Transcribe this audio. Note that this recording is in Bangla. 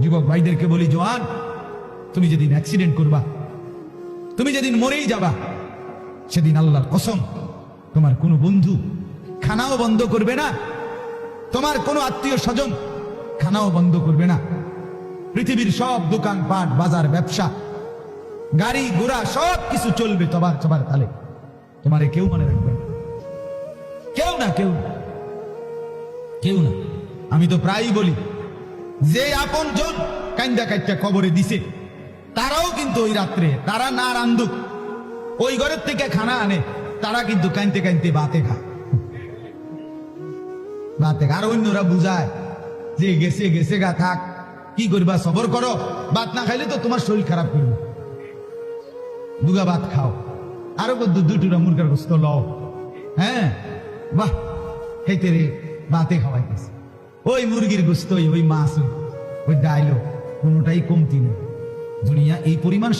যুবক ভাইদেরকে বলি, জোয়ান, তুমি যেদিন অ্যাক্সিডেন্ট করবা, তুমি যেদিন মরেই যাবা, সেদিন আল্লাহর কসম, তোমার কোনো বন্ধু খানাও বন্ধ করবে না। তোমার কোনো আত্মীয় স্বজন খানাও বন্ধ করবে না। পৃথিবীর সব দোকান পাট, বাজার, ব্যবসা, গাড়ি, ঘোড়া, সব কিছু চলবে তোমার সবার তালে। তোমারে কেউ মনে রাখবে না। কেউ না, কেউ কেউ না। আমি তো প্রায়ই বলি যে আপন জন কান্দা কাইটা কবরে দিছে, তারাও কিন্তু ওই রাত্রে, তারা না রান্ধুক ওই ঘরের থেকে খানা আনে, তারা কিন্তু কানতে কানতে বাতে খায়। বাতে। আর অন্যরা বুঝায় যে গেছে গেছে গা, থাক, কি করবা, সবর করো। ভাত না খাইলে তো তোমার শরীর খারাপ করবে। দুগা ভাত খাও। আরও দু দুটুরা মুরগার গোস্ত লও। হ্যাঁ? বাহ খাইতে রে ভাতে খাওয়াইতেছে। ওই মুরগির গুস্তই ওই মাছ ওই ডাইলো কোনোটাই কমতি না। দুনিয়া এই পরিমাণ